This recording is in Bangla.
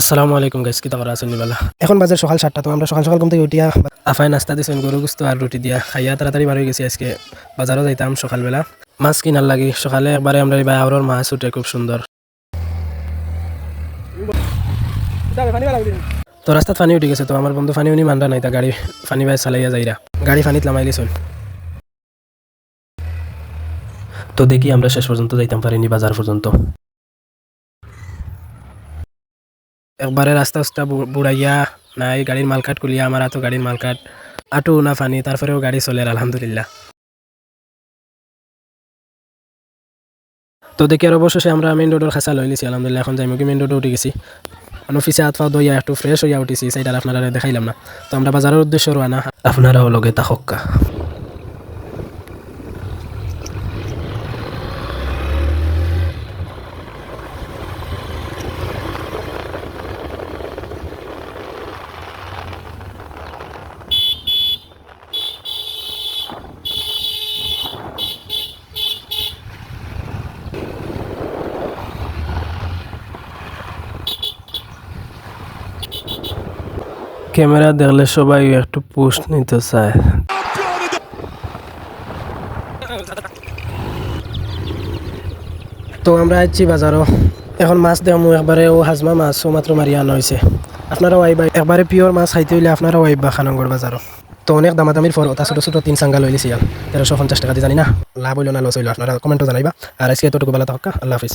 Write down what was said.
আসসালামু আলাইকুম গাইস কি তাবার আছেন নিবালা? এখন বাজে সকাল সাতটা তো আমরা সকাল সকাল ঘুম থেকে উঠিয়া আফাই নাস্তা দিয়েছেন গরু গুস্ত আর রুটি দিয়া। খাইয়া তাড়াতাড়ি বার হয়ে গেছি আজকে। বাজারও যাইতাম সকালবেলা। মাছ কিনার লাগে সকালে একবারে আমরা এই আওরর মাছ উঠে খুব সুন্দর তো রাস্তাত পানি উঠে গেছে তো আমার বন্ধু পানি উনি মানরা নাই তা গাড়ি পানি বাই চালাইয়া যাইরা গাড়ি পানিত লামাইলি চল তো দেখি আমরা শেষ পর্যন্ত যাইতাম পারিনি বাজার পর্যন্ত। একবারে রাস্তা বু- বুড়াইয়া নাই গাড়ির মালকাট কুলিয়া আমার তো গাড়ির মালকাট। আটু না ফানি তারপরেও গাড়ি চলে, আলহামদুলিল্লাহ। তো দেখি আর অবশেষে আমরা মেইন রোডের খাসা লই আলহামদুলিল্লাহ, এখন যাই মুখে মেইন রোডে উঠে গেছি। মানে অফিসে হাত পা দইয়া একটু ফ্রেশ হইয়া উঠিছি আর আপনারা দেখাইলাম না। তো আমরা বাজারের উদ্দেশ্য রানা আপনারাও লগে তাহক্কা ক্যামেরা দেখলে সবাই একটু পোস্ট নিতে চায়। তো আমরা আসছি বাজারও। এখন মাছ দেওয়া একবারে ও হাজমা মাছ ও মাত্র মারিয়া আনা হয়েছে আপনারাও আইবা, একবারে পিওর মাছ খাইতে হইলে আপনারাও আইবা খানাঙ্গর বাজারও। তো অনেক দামাদামির ফর ওটা ছোটো ছোটো তিন সাঙ্গা লই লিছি তেরোশো পঞ্চাশ টাকা দিয়ে জানি না, লাভ হইল না, লস হইল। আপনারা কমেন্টও জানাইবা। আর আজকে এতটুকু বেলা থাকা, আল্লাহ হাফিজ।